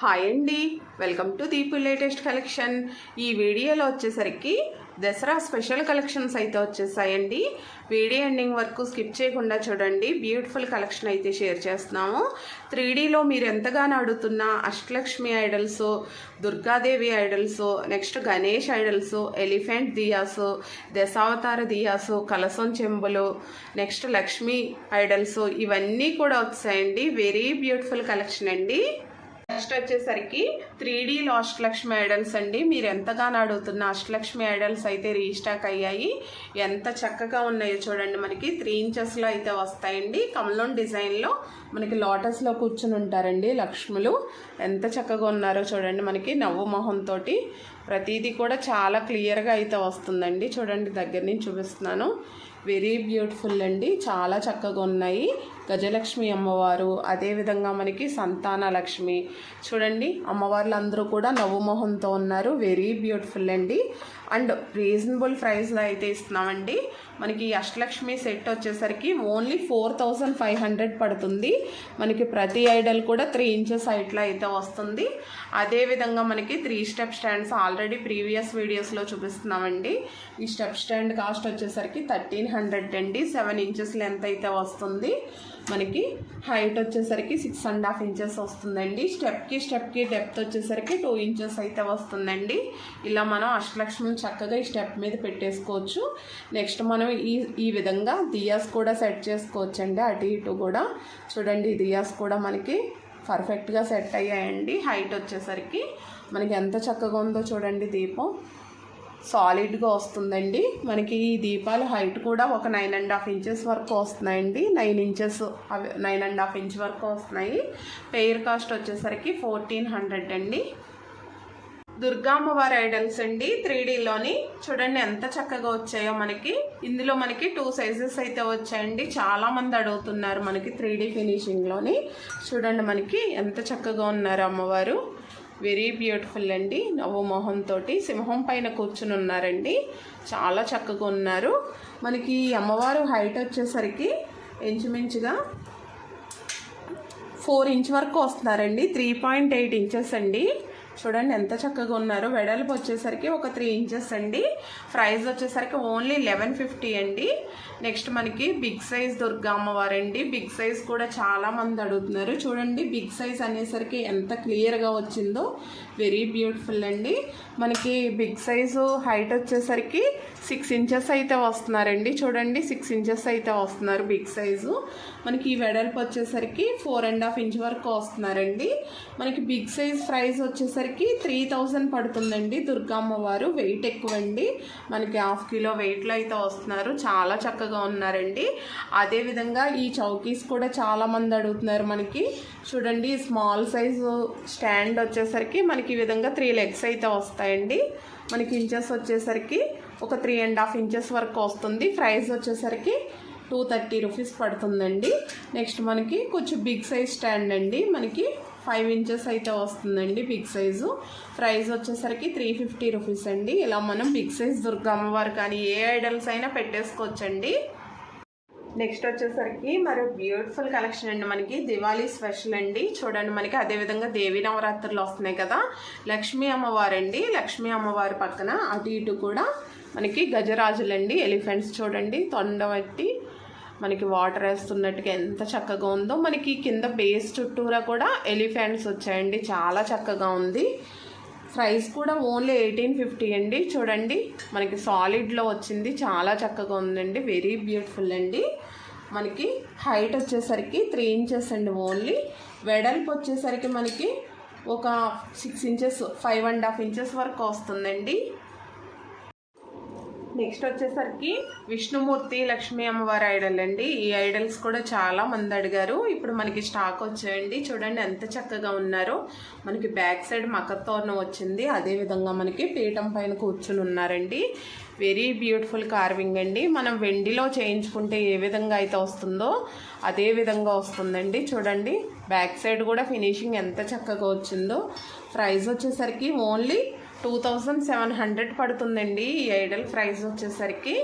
Hi అండి. Welcome to Deepu latest collection. ఈ వీడియోలో వచ్చేసరికి దసరా స్పెషల్ కలెక్షన్స్ అయితే వచ్చేసాయండి. వీడియో ఎండింగ్ వరకు స్కిప్ చేయకుండా చూడండి. బ్యూటిఫుల్ కలెక్షన్ అయితే షేర్ చేస్తున్నాము. త్రీడీలో మీరు ఎంతగానో అడుగుతున్న Ashtalakshmi idols Durgadevi idols next Ganesh idols elephant diyas Dashavatara diyas కలసం చెంబులు నెక్స్ట్ లక్ష్మీ ఐడల్స్ ఇవన్నీ కూడా వచ్చాయండి. వెరీ బ్యూటిఫుల్ కలెక్షన్ అండి. నెక్స్ట్ వచ్చేసరికి త్రీ డీ అష్టలక్ష్మి ఐడల్స్ అండి. మీరు ఎంతగానో అడుగుతున్న అష్టలక్ష్మి ఐడల్స్ అయితే రీస్టాక్ అయ్యాయి. ఎంత చక్కగా ఉన్నాయో చూడండి. మనకి త్రీ ఇంచెస్లో అయితే వస్తాయండి. కమలం డిజైన్లో మనకి లోటస్లో కూర్చుని ఉంటారండి లక్ష్ములు. ఎంత చక్కగా ఉన్నారో చూడండి. మనకి నవ్వు మొహంతో ప్రతిదీ కూడా చాలా క్లియర్గా అయితే వస్తుందండి. చూడండి దగ్గర నుంచి చూపిస్తున్నాను. వెరీ బ్యూటిఫుల్ అండి. చాలా చక్కగా ఉన్నాయి. గజలక్ష్మి అమ్మవారు అదేవిధంగా మనకి సంతాన లక్ష్మి. చూడండి అమ్మవార్లు అందరూ కూడా నవ్వుమోహంతో ఉన్నారు. వెరీ బ్యూటిఫుల్ అండి. అండ్ రీజనబుల్ ప్రైస్లో అయితే ఇస్తున్నామండి. మనకి అష్టలక్ష్మి సెట్ వచ్చేసరికి only four thousand five hundred పడుతుంది. మనకి ప్రతి ఐడల్ కూడా త్రీ ఇంచెస్ హైట్లో అయితే వస్తుంది. అదేవిధంగా మనకి three step stands already previous వీడియోస్లో చూపిస్తున్నామండి. ఈ స్టెప్ స్టాండ్ కాస్ట్ వచ్చేసరికి థర్టీన్ హండ్రెడ్ అండి. సెవెన్ ఇంచెస్ లెంత్ అయితే వస్తుంది. మనకి హైట్ వచ్చేసరికి సిక్స్ అండ్ హాఫ్ ఇంచెస్ వస్తుందండి. స్టెప్కి స్టెప్కి డెప్త్ వచ్చేసరికి టూ ఇంచెస్ అయితే వస్తుందండి. ఇలా మనం అష్టలక్ష్మి చక్కగా ఈ స్టెప్ మీద పెట్టేసుకోవచ్చు. నెక్స్ట్ మనం ఈ ఈ విధంగా దియాస్ కూడా సెట్ చేసుకోవచ్చు అండి అటు ఇటు కూడా. చూడండి దియాస్ కూడా మనకి పర్ఫెక్ట్గా సెట్ అయ్యాయండి. హైట్ వచ్చేసరికి మనకి ఎంత చక్కగా ఉందో చూడండి దీపం. సాలిడ్గా వస్తుందండి. మనకి ఈ దీపాల హైట్ కూడా ఒక నైన్ అండ్ హాఫ్ ఇంచెస్ వరకు వస్తున్నాయండి. నైన్ ఇంచెస్ అవి నైన్ అండ్ హాఫ్ ఇంచ్ వరకు వస్తున్నాయి. పెయిర్ కాస్ట్ వచ్చేసరికి ఫోర్టీన్ హండ్రెడ్ అండి. దుర్గామ్మవారి ఐడల్స్ అండి. త్రీ డీలోని చూడండి ఎంత చక్కగా వచ్చాయో మనకి. ఇందులో మనకి టూ సైజెస్ అయితే వచ్చాయండి. చాలామంది అడుగుతున్నారు మనకి త్రీ డీ ఫినిషింగ్లోని. చూడండి మనకి ఎంత చక్కగా ఉన్నారు అమ్మవారు. వెరీ బ్యూటిఫుల్ అండి. నవ్వు మొహంతో సింహం పైన కూర్చుని ఉన్నారండి. చాలా చక్కగా ఉన్నారు. మనకి అమ్మవారు హైట్ వచ్చేసరికి ఇంచుమించుగా ఫోర్ ఇంచ్ వరకు వస్తున్నారండి. త్రీ పాయింట్ ఎయిట్ ఇంచెస్ అండి. చూడండి ఎంత చక్కగా ఉన్నారో. వెడల్పు వచ్చేసరికి ఒక త్రీ ఇంచెస్ అండి. ప్రైస్ వచ్చేసరికి ఓన్లీ లెవెన్ ఫిఫ్టీ అండి. నెక్స్ట్ మనకి బిగ్ సైజ్ దుర్గా అమ్మవారండి. బిగ్ సైజ్ కూడా చాలా మంది అడుగుతున్నారు. చూడండి బిగ్ సైజ్ అనేసరికి ఎంత క్లియర్గా వచ్చిందో. వెరీ బ్యూటిఫుల్ అండి. మనకి బిగ్ సైజు హైట్ వచ్చేసరికి సిక్స్ ఇంచెస్ అయితే వస్తున్నారండి. చూడండి సిక్స్ ఇంచెస్ అయితే వస్తున్నారు బిగ్ సైజు మనకి ఈ వెడల్పు వచ్చేసరికి ఫోర్ అండ్ హాఫ్ ఇంచ్ వరకు వస్తున్నారండి. మనకి బిగ్ సైజ్ ప్రైస్ వచ్చేసరికి త్రీ థౌజండ్ పడుతుందండి దుర్గమ్మ వారు. వెయిట్ ఎక్కువ అండి మనకి హాఫ్ కిలో వెయిట్లో అయితే వస్తున్నారు. చాలా చక్కగా ఉన్నారండి. అదేవిధంగా ఈ చౌకీస్ కూడా చాలా మంది అడుగుతున్నారు మనకి. చూడండి స్మాల్ సైజు స్టాండ్ వచ్చేసరికి మనకి ఈ విధంగా త్రీ లెగ్స్ అయితే వస్తాయండి. మనకి ఇంచెస్ వచ్చేసరికి ఒక త్రీ అండ్ హాఫ్ ఇంచెస్ వరకు వస్తుంది. ప్రైస్ వచ్చేసరికి టూ థర్టీ రూపీస్ పడుతుందండి. నెక్స్ట్ మనకి కొంచెం బిగ్ సైజ్ స్టాండ్ అండి. మనకి ఫైవ్ ఇంచెస్ అయితే వస్తుందండి బిగ్ సైజు. ప్రైస్ వచ్చేసరికి త్రీ ఫిఫ్టీ రూపీస్ అండి. ఇలా మనం బిగ్ సైజ్ దుర్గా అమ్మవారు కానీ ఏ ఐడల్స్ అయినా పెట్టేసుకోవచ్చండి. నెక్స్ట్ వచ్చేసరికి మరి బ్యూటిఫుల్ కలెక్షన్ అండి మనకి. దివాళీ స్పెషల్ అండి. చూడండి మనకి అదేవిధంగా దేవి నవరాత్రులు వస్తున్నాయి కదా. లక్ష్మీ అమ్మవారండి లక్ష్మీ అమ్మవారి పక్కన అటు ఇటు కూడా మనకి గజరాజులండి. ఎలిఫెంట్స్ చూడండి. తొండబట్టి మనకి వాటర్ వేస్తున్నట్టుగా ఎంత చక్కగా ఉందో. మనకి కింద బేస్ చుట్టూరా కూడా ఎలిఫెంట్స్ వచ్చాయండి. చాలా చక్కగా ఉంది. ప్రైస్ కూడా ఓన్లీ ఎయిటీన్ ఫిఫ్టీ అండి. చూడండి మనకి సాలిడ్లో వచ్చింది. చాలా చక్కగా ఉందండి. వెరీ బ్యూటిఫుల్ అండి. మనకి హైట్ వచ్చేసరికి త్రీ ఇంచెస్ అండి ఓన్లీ. వెడల్పు వచ్చేసరికి మనకి ఒక six inches five and half inches వరకు వస్తుందండి. నెక్స్ట్ వచ్చేసరికి విష్ణుమూర్తి లక్ష్మీ అమ్మవారి ఐడల్ అండి. ఈ ఐడల్స్ కూడా చాలా మంది అడిగారు. ఇప్పుడు మనకి స్టాక్ వచ్చాయండి. చూడండి ఎంత చక్కగా ఉన్నారో. మనకి బ్యాక్ సైడ్ మకతోరణం వచ్చింది. అదేవిధంగా మనకి పీఠం పైన కూర్చుని ఉన్నారండి. వెరీ బ్యూటిఫుల్ కార్వింగ్ అండి. మనం వెండిలో చేయించుకుంటే ఏ విధంగా అయితే వస్తుందో అదే విధంగా వస్తుందండి. చూడండి. బ్యాక్ సైడ్ కూడా ఫినిషింగ్ ఎంత చక్కగా వచ్చిందో. ప్రైస్ వచ్చేసరికి only two thousand seven hundred పడుతుందండి ఈ ఐడల్ ప్రైస్ వచ్చేసరికి.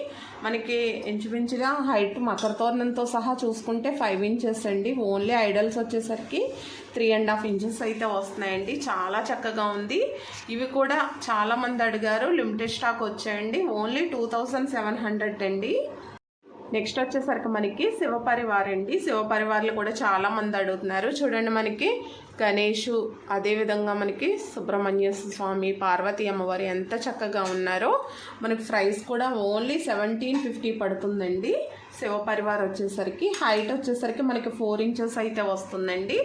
మనకి ఇంచుమించుగా హైట్ మకర తోరణంతో సహా చూసుకుంటే ఫైవ్ ఇంచెస్ అండి. ఓన్లీ ఐడల్స్ వచ్చేసరికి త్రీ అండ్ హాఫ్ ఇంచెస్ అయితే వస్తున్నాయండి. చాలా చక్కగా ఉంది. ఇవి కూడా చాలా మంది అడిగారు లిమిటెడ్ స్టాక్ వచ్చాయండి. Only two thousand seven hundred అండి. నెక్స్ట్ వచ్చేసరికి మనకి శివపరివార్ అండి. శివపరివార్లు కూడా చాలా మంది అడుగుతున్నారు. చూడండి మనకి గణేషు అదేవిధంగా మనకి సుబ్రహ్మణ్య స్వామి పార్వతి అమ్మవారు ఎంత చక్కగా ఉన్నారో మనకి ప్రైస్ కూడా ఓన్లీ సెవెంటీన్ ఫిఫ్టీ పడుతుందండి. శివ పరివార్ వచ్చేసరికి హైట్ వచ్చేసరికి మనకి ఫోర్ ఇంచెస్ అయితే వస్తుందండి.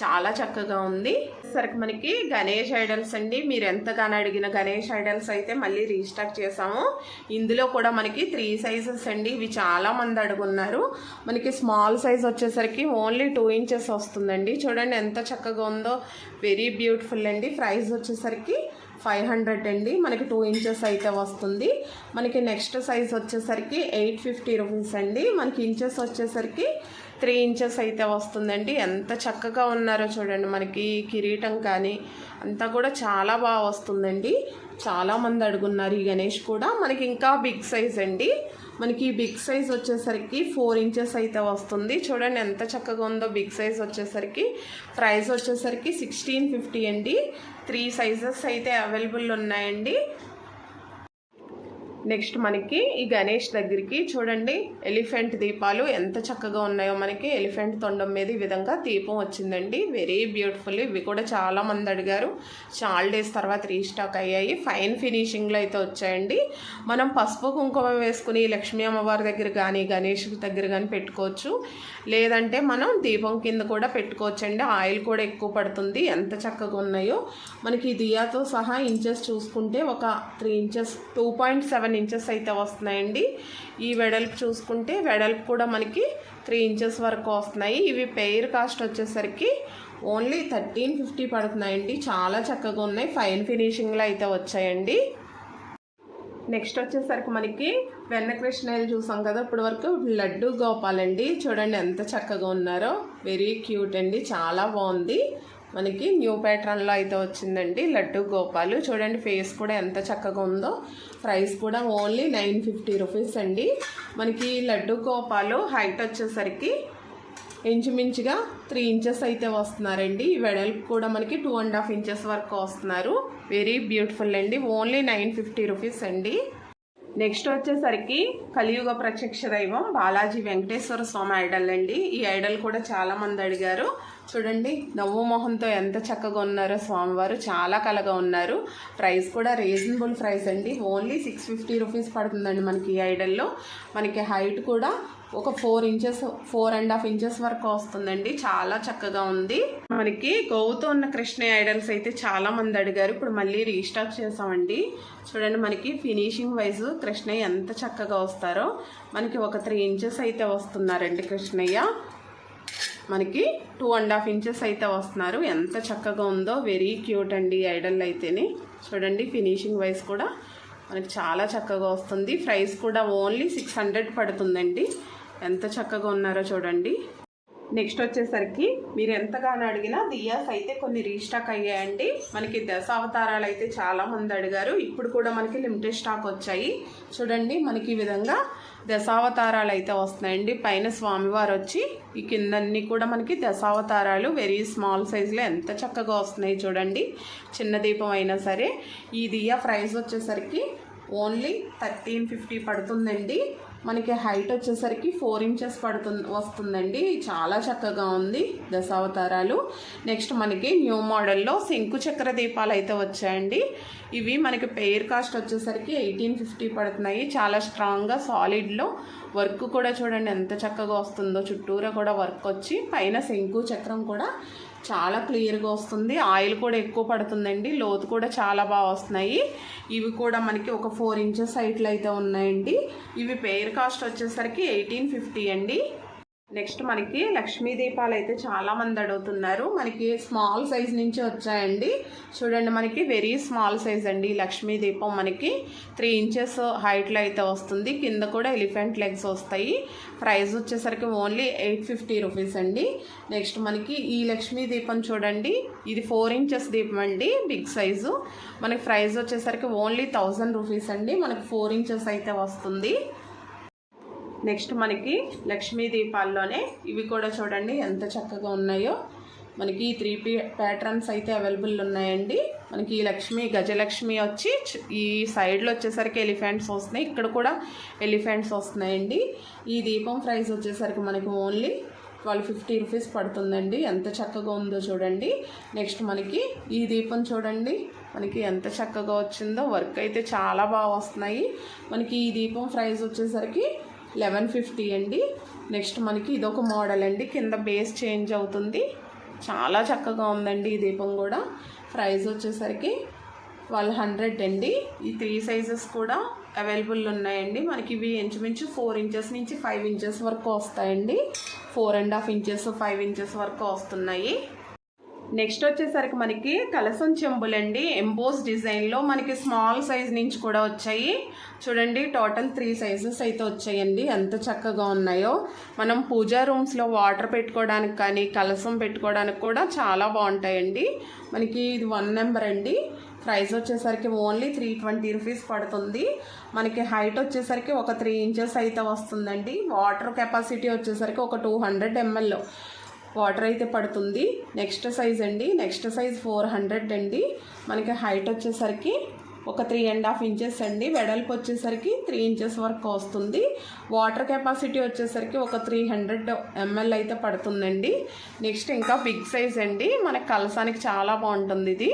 చాలా చక్కగా ఉంది. సరికి మనకి గణేష్ ఐడల్స్ అండి. మీరు ఎంతగానో అడిగిన గణేష్ ఐడల్స్ అయితే మళ్ళీ రీస్టాక్ చేసాము ఇందులో కూడా మనకి త్రీ సైజెస్ అండి. ఇవి చాలా మంది అడుగున్నారు. మనకి స్మాల్ సైజ్ వచ్చేసరికి ఓన్లీ టూ ఇంచెస్ వస్తుందండి. చూడండి ఎంత చక్కగా ఉందో. వెరీ బ్యూటిఫుల్ అండి. ప్రైస్ వచ్చేసరికి ఫైవ్ హండ్రెడ్ అండి. మనకి టూ ఇంచెస్ అయితే వస్తుంది. మనకి నెక్స్ట్ సైజ్ వచ్చేసరికి ఎయిట్ ఫిఫ్టీ రూపీస్ అండి. మనకి ఇంచెస్ వచ్చేసరికి త్రీ ఇంచెస్ అయితే వస్తుందండి. ఎంత చక్కగా ఉన్నారో చూడండి. మనకి కిరీటం కానీ అంతా కూడా చాలా బాగా వస్తుందండి. చాలామంది అడుగున్నారు ఈ గణేష్ కూడా. మనకి ఇంకా బిగ్ సైజ్ అండి. మనకి బిగ్ సైజ్ వచ్చేసరికి ఫోర్ ఇంచెస్ అయితే వస్తుంది. చూడండి ఎంత చక్కగా ఉందో బిగ్ సైజ్ వచ్చేసరికి. ప్రైస్ వచ్చేసరికి సిక్స్టీన్ ఫిఫ్టీ అండి. త్రీ సైజెస్ అయితే అవైలబుల్ ఉన్నాయండి. నెక్స్ట్ మనకి ఈ గణేష్ దగ్గరికి చూడండి ఎలిఫెంట్ దీపాలు ఎంత చక్కగా ఉన్నాయో మనకి. ఎలిఫెంట్ తొండం మీద ఈ విధంగా దీపం వచ్చిందండి. వెరీ బ్యూటిఫుల్ ఇవి కూడా చాలా మంది అడిగారు. చాలా డేస్ తర్వాత రీస్టాక్ అయ్యాయి. ఫైన్ ఫినిషింగ్లో అయితే వచ్చాయండి. మనం పసుపు కుంకుమ వేసుకుని లక్ష్మీ అమ్మవారి దగ్గర కానీ గణేష్ దగ్గర కానీ పెట్టుకోవచ్చు. లేదంటే మనం దీపం కింద కూడా పెట్టుకోవచ్చండి. ఆయిల్ కూడా ఎక్కువ పడుతుంది. ఎంత చక్కగా ఉన్నాయో. మనకి దియాతో సహా ఇంచెస్ చూసుకుంటే ఒక three inches two point seven seven inches అయితే వస్తున్నాయండి. ఈ వెడల్పు చూసుకుంటే వెడల్పు కూడా మనకి త్రీ ఇంచెస్ వరకు వస్తున్నాయి. ఇవి పెయిర్ కాస్ట్ వచ్చేసరికి ఓన్లీ థర్టీన్ ఫిఫ్టీ పడుతున్నాయండి. చాలా చక్కగా ఉన్నాయి. ఫైన్ ఫినిషింగ్లో అయితే వచ్చాయండి. నెక్స్ట్ వచ్చేసరికి మనకి వెన్న కృష్ణయ్యలు చూసాం కదా ఇప్పటి వరకు లడ్డు గోపాలండి. చూడండి ఎంత చక్కగా ఉన్నారో. వెరీ క్యూట్ అండి. చాలా బాగుంది. మనకి న్యూ ప్యాటర్న్లో అయితే వచ్చిందండి లడ్డు గోపాలు. చూడండి ఫేస్ కూడా ఎంత చక్కగా ఉందో. ప్రైస్ కూడా ఓన్లీ నైన్ ఫిఫ్టీ రూపీస్ అండి. మనకి లడ్డు గోపాలు హైట్ వచ్చేసరికి ఇంచుమించుగా త్రీ ఇంచెస్ అయితే వస్తున్నారండి. వెడల్పు కూడా మనకి టూ అండ్ హాఫ్ ఇంచెస్ వరకు వస్తున్నారు. వెరీ బ్యూటిఫుల్ అండి. ఓన్లీ నైన్ ఫిఫ్టీ రూపీస్ అండి. నెక్స్ట్ వచ్చేసరికి కలియుగ ప్రత్యక్ష దైవం బాలాజీ వెంకటేశ్వర స్వామి ఐడల్ అండి. ఈ ఐడల్ కూడా చాలా మంది అడిగారు. చూడండి నవ్వు మొహంతో ఎంత చక్కగా ఉన్నారో స్వామివారు. చాలా కలగా ఉన్నారు. ప్రైస్ కూడా రీజనబుల్ ప్రైస్ అండి. ఓన్లీ సిక్స్ ఫిఫ్టీ రూపీస్ పడుతుందండి మనకి ఈ ఐడల్లో. మనకి హైట్ కూడా ఒక four inches four and half inches వరకు వస్తుందండి. చాలా చక్కగా ఉంది. మనకి గోవుతో ఉన్న కృష్ణ ఐడల్స్ అయితే చాలా మంది అడిగారు. ఇప్పుడు మళ్ళీ రీస్టాక్ చేసామండి. చూడండి మనకి ఫినిషింగ్ వైజ్ కృష్ణయ్య ఎంత చక్కగా వస్తారో. మనకి ఒక త్రీ ఇంచెస్ అయితే వస్తున్నారండి కృష్ణయ్య. మనకి టూ అండ్ హాఫ్ ఇంచెస్ అయితే వస్తున్నారు. ఎంత చక్కగా ఉందో వెరీ క్యూట్ అండి ఐడల్ అయితేనే. చూడండి ఫినిషింగ్ వైజ్ కూడా మనకి చాలా చక్కగా వస్తుంది. ప్రైస్ కూడా ఓన్లీ సిక్స్ హండ్రెడ్ పడుతుందండి. ఎంత చక్కగా ఉన్నారో చూడండి. నెక్స్ట్ వచ్చేసరికి మీరు ఎంతగానో అడిగినా దియాస్ అయితే కొన్ని రీస్టాక్ అయ్యాయండి. మనకి దశావతారాలు అయితే చాలా మంది అడిగారు. ఇప్పుడు కూడా మనకి లిమిటెడ్ స్టాక్ వచ్చాయి. చూడండి మనకి ఈ విధంగా దశావతారాలు అయితే వస్తున్నాయండి. పైన స్వామివారు వచ్చి ఈ కిందన్నీ కూడా మనకి దశావతారాలు వెరీ స్మాల్ సైజులో ఎంత చక్కగా వస్తున్నాయి చూడండి. చిన్న దీపం అయినా సరే. ఈ దియా ప్రైస్ వచ్చేసరికి ఓన్లీ థర్టీన్ ఫిఫ్టీ పడుతుందండి. మనకి హైట్ వచ్చేసరికి ఫోర్ ఇంచెస్ పడుతుంది వస్తుందండి. చాలా చక్కగా ఉంది దశావతారాలు. నెక్స్ట్ మనకి న్యూ మోడల్లో శంకు చక్ర దీపాలు అయితే వచ్చాయండి. ఇవి మనకి పెయిర్ కాస్ట్ వచ్చేసరికి ఎయిటీన్ ఫిఫ్టీ పడుతున్నాయి. చాలా స్ట్రాంగ్గా సాలిడ్లో వర్క్ కూడా చూడండి ఎంత చక్కగా వస్తుందో. చుట్టూరా కూడా వర్క్ వచ్చి పైన శంకు చక్రం కూడా చాలా క్లియర్గా వస్తుంది. ఆయిల్ కూడా ఎక్కువ పడుతుందండి. లోతు కూడా చాలా బాగా వస్తున్నాయి. ఇవి కూడా మనకి ఒక ఫోర్ ఇంచెస్ హైట్లు అయితే ఉన్నాయండి. ఇవి పెయిర్ కాస్ట్ వచ్చేసరికి ఎయిటీన్ ఫిఫ్టీ అండి. నెక్స్ట్ మనకి లక్ష్మీ దీపాలు అయితే చాలా మంది అడుగుతున్నారు. మనకి స్మాల్ సైజ్ నుంచి వచ్చాయండి. చూడండి మనకి వెరీ స్మాల్ సైజ్ అండి లక్ష్మీ దీపం మనకి. త్రీ ఇంచెస్ హైట్లో అయితే వస్తుంది. కింద కూడా ఎలిఫెంట్ లెగ్స్ వస్తాయి. ప్రైస్ వచ్చేసరికి ఓన్లీ ఎయిట్ ఫిఫ్టీ రూపీస్ అండి. నెక్స్ట్ మనకి ఈ లక్ష్మీ దీపం చూడండి. ఇది ఫోర్ ఇంచెస్ దీపం అండి బిగ్ సైజు. మనకి ప్రైస్ వచ్చేసరికి ఓన్లీ థౌజండ్ రూపీస్ అండి. మనకి ఫోర్ ఇంచెస్ అయితే వస్తుంది. నెక్స్ట్ మనకి లక్ష్మీ దీపాల్లోనే ఇవి కూడా చూడండి ఎంత చక్కగా ఉన్నాయో. మనకి ఈ త్రీ పీ ప్యాటర్న్స్ అయితే అవైలబుల్ ఉన్నాయండి. మనకి ఈ లక్ష్మి గజలక్ష్మి వచ్చి ఈ సైడ్లో వచ్చేసరికి ఎలిఫెంట్స్ వస్తున్నాయి. ఇక్కడ కూడా ఎలిఫెంట్స్ వస్తున్నాయండి. ఈ దీపం ప్రైస్ వచ్చేసరికి మనకి ఓన్లీ ట్వెల్వ్ ఫిఫ్టీ రూపీస్ పడుతుందండి. ఎంత చక్కగా ఉందో చూడండి. నెక్స్ట్ మనకి ఈ దీపం చూడండి. మనకి ఎంత చక్కగా వచ్చిందో. వర్క్ అయితే చాలా బాగా వస్తున్నాయి. మనకి ఈ దీపం ప్రైస్ వచ్చేసరికి లెవెన్ ఫిఫ్టీ అండి. నెక్స్ట్ మనకి ఇదొక మోడల్ అండి. కింద బేస్ చేంజ్ అవుతుంది. చాలా చక్కగా ఉందండి ఈ దీపం కూడా. ప్రైస్ వచ్చేసరికి ట్వెల్వ్ హండ్రెడ్ అండి. ఈ త్రీ సైజెస్ కూడా అవైలబుల్ ఉన్నాయండి. మనకి ఇవి ఇంచుమించు ఫోర్ ఇంచెస్ నుంచి ఫైవ్ ఇంచెస్ వరకు వస్తాయండి. Four and half inches five inches వరకు వస్తున్నాయి. నెక్స్ట్ వచ్చేసరికి మనకి కలసం చెంబులండి. ఎంబోస్ డిజైన్లో మనకి స్మాల్ సైజ్ నుంచి కూడా వచ్చాయి. చూడండి టోటల్ త్రీ సైజెస్ అయితే వచ్చాయండి. ఎంత చక్కగా ఉన్నాయో. మనం పూజా రూమ్స్లో వాటర్ పెట్టుకోవడానికి కానీ కలసం పెట్టుకోవడానికి కూడా చాలా బాగుంటాయండి. మనకి ఇది వన్ నెంబర్ అండి. ప్రైస్ వచ్చేసరికి ఓన్లీ త్రీ ట్వంటీ రూపీస్ పడుతుంది. మనకి హైట్ వచ్చేసరికి ఒక త్రీ ఇంచెస్ అయితే వస్తుందండి. వాటర్ కెపాసిటీ వచ్చేసరికి ఒక టూ హండ్రెడ్ ఎంఎల్. వాటర్ అయితే పడుతుంది. నెక్స్ట్ సైజ్ అండి. నెక్స్ట్ సైజ్ ఫోర్ హండ్రెడ్ అండి. మనకి హైట్ వచ్చేసరికి ఒక త్రీ అండ్ హాఫ్ ఇంచెస్ అండి. వెడల్పు వచ్చేసరికి త్రీ ఇంచెస్ వరకు వస్తుంది. వాటర్ కెపాసిటీ వచ్చేసరికి ఒక త్రీ హండ్రెడ్ ఎంఎల్ అయితే పడుతుందండి. నెక్స్ట్ ఇంకా బిగ్ సైజ్ అండి. మనకి కలసానికి చాలా బాగుంటుంది ఇది.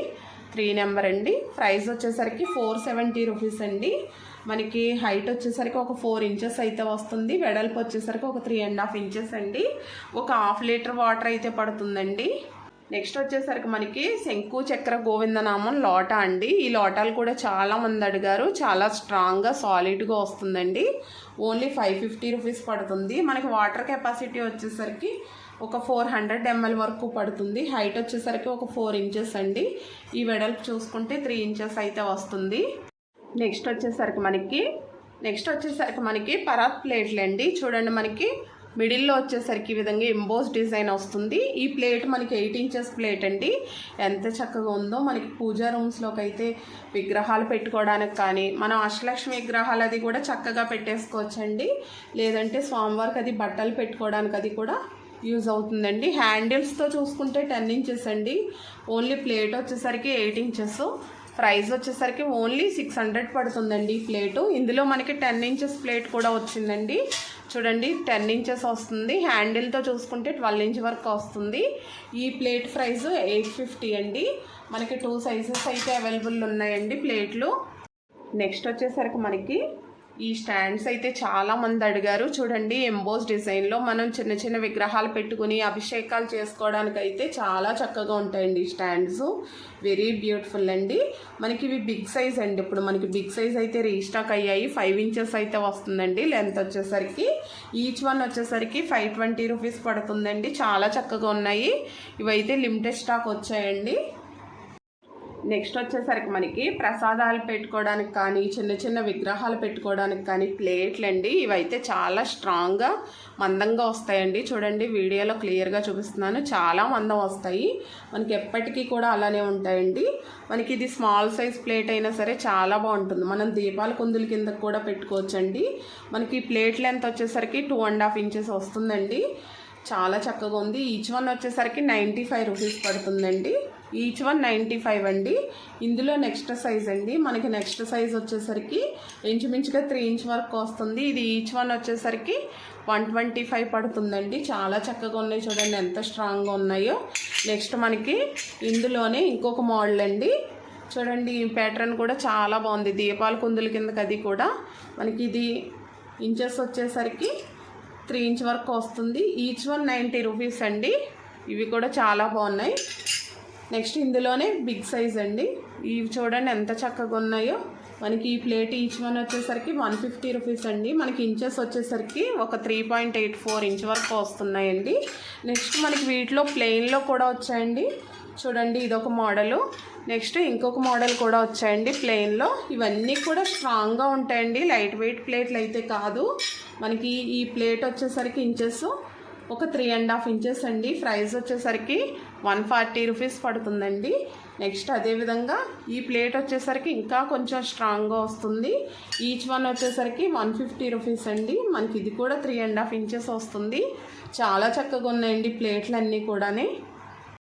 త్రీ నెంబర్ అండి. ప్రైస్ వచ్చేసరికి ఫోర్ సెవెంటీ రూపీస్ అండి. మనకి హైట్ వచ్చేసరికి ఒక ఫోర్ ఇంచెస్ అయితే వస్తుంది. వెడల్పు వచ్చేసరికి ఒక త్రీ అండ్ హాఫ్ ఇంచెస్ అండి. ఒక హాఫ్ లీటర్ వాటర్ అయితే పడుతుందండి. నెక్స్ట్ వచ్చేసరికి మనకి శంకు చక్ర గోవిందనామం లోటా అండి. ఈ లోటాలు కూడా చాలా మంది అడిగారు. చాలా స్ట్రాంగ్గా సాలిడ్గా వస్తుందండి. ఓన్లీ ఫైవ్ ఫిఫ్టీ రూపీస్ పడుతుంది. మనకి వాటర్ కెపాసిటీ వచ్చేసరికి ఒక ఫోర్ హండ్రెడ్ ఎంఎల్ వరకు పడుతుంది. హైట్ వచ్చేసరికి ఒక ఫోర్ ఇంచెస్ అండి. ఈ వెడల్పు చూసుకుంటే త్రీ ఇంచెస్ అయితే వస్తుంది. నెక్స్ట్ వచ్చేసరికి మనకి నెక్స్ట్ వచ్చేసరికి మనకి పరాత్ ప్లేట్లు అండి. చూడండి మనకి మిడిల్లో వచ్చేసరికి ఈ విధంగా ఎంబోస్ డిజైన్ వస్తుంది. ఈ ప్లేట్ మనకి ఎయిట్ ఇంచెస్ ప్లేట్ అండి. ఎంత చక్కగా ఉందో మనకి పూజా రూమ్స్లోకి అయితే విగ్రహాలు పెట్టుకోవడానికి కానీ మనం అష్టలక్ష్మి విగ్రహాలు అది కూడా చక్కగా పెట్టేసుకోవచ్చండి. లేదంటే స్వామివారికి అది బట్టలు పెట్టుకోవడానికి అది కూడా యూజ్ అవుతుందండి. హ్యాండిల్స్తో చూసుకుంటే టెన్ ఇంచెస్ అండి. ఓన్లీ ప్లేట్ వచ్చేసరికి ఎయిట్ ఇంచెస్. ప్రైస్ వచ్చేసరికి ఓన్లీ సిక్స్ హండ్రెడ్ పడుతుందండి ఈ ప్లేటు. ఇందులో మనకి టెన్ ఇంచెస్ ప్లేట్ కూడా వచ్చిందండి. చూడండి టెన్ ఇంచెస్ వస్తుంది. హ్యాండిల్తో చూసుకుంటే ట్వెల్వ్ ఇంచ్ వరకు వస్తుంది. ఈ ప్లేట్ ప్రైస్ ఎయిట్ ఫిఫ్టీ అండి. మనకి టూ సైజెస్ అయితే అవైలబుల్ ఉన్నాయండి ప్లేట్లు. నెక్స్ట్ వచ్చేసరికి మనకి ఈ స్టాండ్స్ అయితే చాలా మంది అడిగారు. చూడండి ఎంబోస్ డిజైన్లో మనం చిన్న చిన్న విగ్రహాలు పెట్టుకుని అభిషేకాలు చేసుకోవడానికి అయితే చాలా చక్కగా ఉంటాయండి ఈ స్టాండ్స్. వెరీ బ్యూటిఫుల్ అండి. మనకి ఇవి బిగ్ సైజ్ అండి. ఇప్పుడు మనకి బిగ్ సైజ్ అయితే రీస్టాక్ అయ్యాయి. ఫైవ్ ఇంచెస్ అయితే వస్తుందండి లెంత్ వచ్చేసరికి. ఈచ్ వన్ వచ్చేసరికి ఫైవ్ ట్వంటీ రూపీస్ పడుతుందండి. చాలా చక్కగా ఉన్నాయి. ఇవైతే లిమిటెడ్ స్టాక్ వచ్చాయండి. నెక్స్ట్ వచ్చేసరికి మనకి ప్రసాదాలు పెట్టుకోవడానికి కానీ చిన్న చిన్న విగ్రహాలు పెట్టుకోవడానికి కానీ ప్లేట్లు అండి. ఇవైతే చాలా స్ట్రాంగ్గా మందంగా వస్తాయండి. చూడండి వీడియోలో క్లియర్గా చూపిస్తున్నాను. చాలా మందం వస్తాయి. మనకి ఎప్పటికీ కూడా అలానే ఉంటాయండి. మనకి ఇది స్మాల్ సైజ్ ప్లేట్ అయినా సరే చాలా బాగుంటుంది. మనం దీపాల కుందుల కింద కూడా పెట్టుకోవచ్చండి. మనకి ప్లేట్ లెంత్ వచ్చేసరికి టూ అండ్ హాఫ్ ఇంచెస్ వస్తుందండి. చాలా చక్కగా ఉంది. ఈచ్ వన్ వచ్చేసరికి నైంటీ ఫైవ్ రూపీస్ పడుతుందండి. ఈచ్ వన్ నైంటీ ఫైవ్ అండి. ఇందులో నెక్స్ట్ సైజ్ అండి. మనకి నెక్స్ట్ సైజ్ వచ్చేసరికి ఇంచుమించుగా త్రీ ఇంచ్ వరకు వస్తుంది. ఇది ఈచ్ వన్ వచ్చేసరికి వన్ ట్వంటీ ఫైవ్ పడుతుందండి. చాలా చక్కగా ఉన్నాయి చూడండి ఎంత స్ట్రాంగ్గా ఉన్నాయో. నెక్స్ట్ మనకి ఇందులోనే ఇంకొక మోడల్ అండి. చూడండి ఈ ప్యాటర్న్ కూడా చాలా బాగుంది. దీపాల కుందుల కిందకి అది కూడా. మనకి ఇది ఇంచెస్ వచ్చేసరికి త్రీ ఇంచ్ వరకు వస్తుంది. ఈచ్ వన్ నైంటీ రూపీస్ అండి. ఇవి కూడా చాలా బాగున్నాయి. నెక్స్ట్ ఇందులోనే బిగ్ సైజ్ అండి. ఇవి చూడండి ఎంత చక్కగా ఉన్నాయో. మనకి ఈ ప్లేట్ ఈచ్ వన్ వచ్చేసరికి వన్ ఫిఫ్టీ రూపీస్ అండి. మనకి ఇంచెస్ వచ్చేసరికి ఒక three point eight four inch వరకు వస్తున్నాయండి. నెక్స్ట్ మనకి వీటిలో ప్లెయిన్లో కూడా వచ్చాయండి. చూడండి ఇదొక మోడలు. నెక్స్ట్ ఇంకొక మోడల్ కూడా వచ్చాయండి ప్లెయిన్లో. ఇవన్నీ కూడా స్ట్రాంగ్గా ఉంటాయండి. లైట్ వెయిట్ ప్లేట్లు అయితే కాదు. మనకి ఈ ప్లేట్ వచ్చేసరికి ఇంచెస్ ఒక త్రీ అండ్ హాఫ్ ఇంచెస్ అండి. ప్రైస్ వచ్చేసరికి వన్ ఫార్టీ రూపీస్ పడుతుందండి. నెక్స్ట్ అదేవిధంగా ఈ ప్లేట్ వచ్చేసరికి ఇంకా కొంచెం స్ట్రాంగ్గా వస్తుంది. ఈచ్ వన్ వచ్చేసరికి వన్ ఫిఫ్టీ రూపీస్ అండి. మనకి ఇది కూడా త్రీ అండ్ హాఫ్ ఇంచెస్ వస్తుంది. చాలా చక్కగా ఉన్నాయండి ప్లేట్లు అన్నీ కూడాని.